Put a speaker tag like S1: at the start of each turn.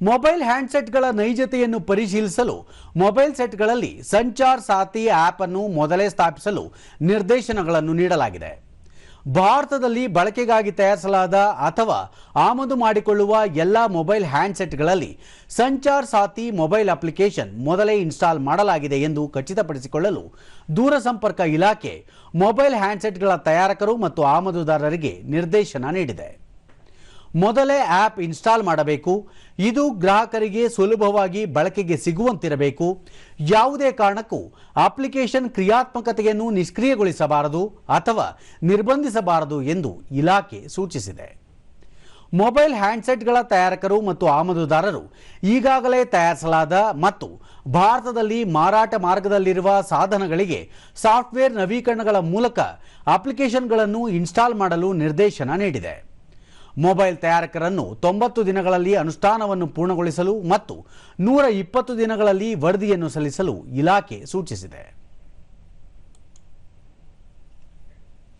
S1: Mobile ಹ್ಯಾಂಡ್ಸೆಟ್ಗಳ ನೈಜತೆಯನ್ನು ಪರಿಶೀಲಿಸಲು ಮೊಬೈಲ್ ಸೆಟ್ಗಳಲ್ಲಿ ಸಂಚಾರ್ ಸಾಥಿ ಆಪ್ ಅನ್ನು ಮೊದಲೇ ಸ್ಥಾಪಿಸಲು ನಿರ್ದೇಶನಗಳನ್ನು ನೀಡಲಾಗಿದೆ. ಭಾರತದಲ್ಲಿ ಬಳಕೆಗಾಗಿ ತಯಾರಿಸಲಾದ ಅಥವಾ ಆಮದು ಮಾಡಿಕೊಳ್ಳುವ ಎಲ್ಲ ಮೊಬೈಲ್ ಹ್ಯಾಂಡ್ಸೆಟ್ಗಳಲ್ಲಿ ಸಂಚಾರ್ ಸಾಥಿ ಮೊಬೈಲ್ ಅಪ್ಲಿಕೇಶನ್ ಮೊದಲೇ ಇನ್ಸ್ಟಾಲ್ ಮಾಡಲಾಗಿದೆ ಎಂದು ಖಚಿತಪಡಿಸಿಕೊಳ್ಳಲು ದೂರಸಂಪರ್ಕ ಇಲಾಖೆ ಮೊಬೈಲ್ ಹ್ಯಾಂಡ್ಸೆಟ್ಗಳ ತಯಾರಕರು ಮತ್ತು ಆಮದುದಾರರಿಗೆ ನಿರ್ದೇಶನ ನೀಡಿದೆ. ಮೊದಲೇ ಆ್ಯಪ್ ಇನ್ಸ್ಟಾಲ್ ಮಾಡಬೇಕು. ಇದು ಗ್ರಾಹಕರಿಗೆ ಸುಲಭವಾಗಿ ಬಳಕೆಗೆ ಸಿಗುವಂತಿರಬೇಕು. ಯಾವುದೇ ಕಾರಣಕ್ಕೂ ಅಪ್ಲಿಕೇಶನ್ ಕ್ರಿಯಾತ್ಮಕತೆಯನ್ನು ನಿಷ್ಕ್ರಿಯಗೊಳಿಸಬಾರದು ಅಥವಾ ನಿರ್ಬಂಧಿಸಬಾರದು ಎಂದು ಇಲಾಖೆ ಸೂಚಿಸಿದೆ. ಮೊಬೈಲ್ ಹ್ಯಾಂಡ್ಸೆಟ್ಗಳ ತಯಾರಕರು ಮತ್ತು ಆಮದುದಾರರು ಈಗಾಗಲೇ ತಯಾರಿಸಲಾದ ಮತ್ತು ಭಾರತದಲ್ಲಿ ಮಾರಾಟ ಮಾರ್ಗದಲ್ಲಿರುವ ಸಾಧನಗಳಿಗೆ ಸಾಫ್ಟ್ವೇರ್ ನವೀಕರಣಗಳ ಮೂಲಕ ಅಪ್ಲಿಕೇಶನ್ಗಳನ್ನು ಇನ್ಸ್ಟಾಲ್ ಮಾಡಲು ನಿರ್ದೇಶನ ನೀಡಿದೆ. ಮೊಬೈಲ್ ತಯಾರಕರನ್ನು ತೊಂಬತ್ತು ದಿನಗಳಲ್ಲಿ ಅನುಷ್ಠಾನವನ್ನು ಪೂರ್ಣಗೊಳಿಸಲು ಮತ್ತು ನೂರ ಇಪ್ಪತ್ತು ದಿನಗಳಲ್ಲಿ ವರದಿಯನ್ನು ಸಲ್ಲಿಸಲು ಇಲಾಖೆ ಸೂಚಿಸಿದೆ.